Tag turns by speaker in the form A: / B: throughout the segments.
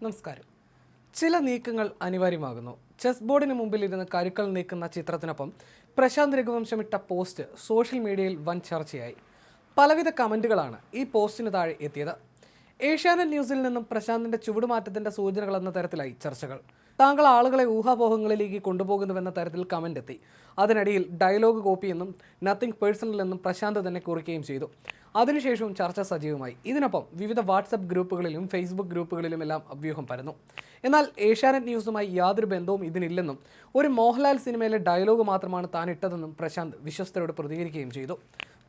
A: നമസ്കാരം. ചില നീക്കങ്ങൾ അനിവാര്യമാകുന്നു. ചെസ് ബോർഡിന് മുമ്പിൽ ഇരുന്ന് കരുക്കൾ നീക്കുന്ന ചിത്രത്തിനൊപ്പം പ്രശാന്ത് രഘുവംശം ഇട്ട പോസ്റ്റ് സോഷ്യൽ മീഡിയയിൽ വൻ ചർച്ചയായി. പലവിധ കമന്റുകളാണ് ഈ പോസ്റ്റിന് താഴെ എത്തിയത്. ഏഷ്യാനെറ്റ് ന്യൂസിൽ നിന്നും പ്രശാന്തിന്റെ ചുവടുമാറ്റത്തിന്റെ സൂചനകൾ എന്ന തരത്തിലായി ചർച്ചകൾ. താങ്കൾ ആളുകളെ ഊഹാപോഹങ്ങളിലേക്ക് കൊണ്ടുപോകുന്നുവെന്ന തരത്തിൽ കമന്റ് എത്തി. അതിനിടയിൽ ഡയലോഗ് കോപ്പി എന്നും നത്തിങ് പേഴ്സണൽ എന്നും പ്രശാന്ത് തന്നെ കുറിക്കുകയും ചെയ്തു. അതിനുശേഷവും ചർച്ച സജീവമായി. ഇതിനൊപ്പം വിവിധ വാട്സപ്പ് ഗ്രൂപ്പുകളിലും ഫേസ്ബുക്ക് ഗ്രൂപ്പുകളിലും എല്ലാം അഭ്യൂഹം പരന്നു. എന്നാൽ ഏഷ്യാനെറ്റ് ന്യൂസുമായി യാതൊരു ബന്ധവും ഇതിനില്ലെന്നും ഒരു മോഹൻലാൽ സിനിമയിലെ ഡയലോഗ് മാത്രമാണ് താൻ ഇട്ടതെന്നും പ്രശാന്ത് വിശ്വസ്തരോട് പ്രതികരിക്കുകയും ചെയ്തു.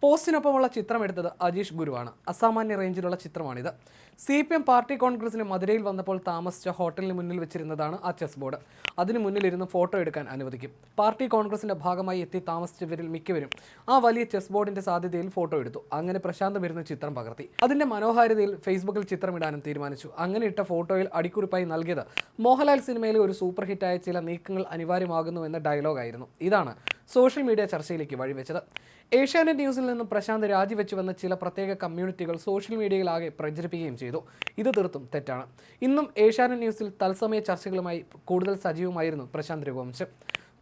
A: പോസ്റ്റിനൊപ്പമുള്ള ചിത്രം എടുത്തത് അജീഷ് ഗുരുവാണ്. അസാമാന്യ റേഞ്ചിലുള്ള ചിത്രമാണിത്. സി പി എം പാർട്ടി കോൺഗ്രസിന് മധുരയിൽ വന്നപ്പോൾ താമസിച്ച ഹോട്ടലിന് മുന്നിൽ വെച്ചിരുന്നതാണ് ആ ചെസ് ബോർഡ്. അതിന് മുന്നിലിരുന്ന് ഫോട്ടോ എടുക്കാൻ അനുവദിക്കും. പാർട്ടി കോൺഗ്രസിന്റെ ഭാഗമായി എത്തി താമസിച്ചവരിൽ മിക്കവരും ആ വലിയ ചെസ് ബോർഡിന്റെ സാധ്യതയിൽ ഫോട്ടോ എടുത്തു. അങ്ങനെ പ്രശാന്ത് വരുന്ന ചിത്രം പകർത്തി. അതിന്റെ മനോഹാരിതയിൽ ഫേസ്ബുക്കിൽ ചിത്രമിടാനും തീരുമാനിച്ചു. അങ്ങനെ ഇട്ട ഫോട്ടോയിൽ അടിക്കുറിപ്പായി നൽകിയത് മോഹൻലാൽ സിനിമയിലെ ഒരു സൂപ്പർ ഹിറ്റായ ചില നീക്കങ്ങൾ അനിവാര്യമാകുന്നു എന്ന ഡയലോഗായിരുന്നു. ഇതാണ് സോഷ്യൽ മീഡിയ ചർച്ചയിലേക്ക് വഴിവെച്ചത്. ഏഷ്യാനെറ്റ് ന്യൂസിൽ നിന്നും പ്രശാന്ത് രാജിവെച്ചുവെന്ന ചില പ്രത്യേക കമ്മ്യൂണിറ്റികൾ സോഷ്യൽ മീഡിയയിലാകെ പ്രചരിപ്പിക്കുകയും ചെയ്തു. ഇത് തീർത്തും തെറ്റാണ്. ഇന്നും ഏഷ്യാനെറ്റ് ന്യൂസിൽ തത്സമയ ചർച്ചകളുമായി കൂടുതൽ സജീവമായിരുന്നു പ്രശാന്ത് രഘുവംശം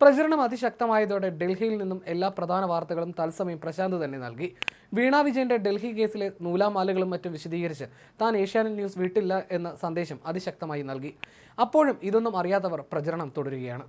A: പ്രചരണം അതിശക്തമായതോടെ ഡൽഹിയിൽ നിന്നും എല്ലാ പ്രധാന വാർത്തകളും തത്സമയം പ്രശാന്ത് തന്നെ നൽകി. വീണാ വിജയന്റെ ഡൽഹി കേസിലെ നൂലാമാലകളും മറ്റും വിശദീകരിച്ച് താൻ ഏഷ്യാനെറ്റ് ന്യൂസ് വിട്ടില്ല എന്ന സന്ദേശം അതിശക്തമായി നൽകി. അപ്പോഴും ഇതൊന്നും അറിയാത്തവർ പ്രചരണം തുടരുകയാണ്.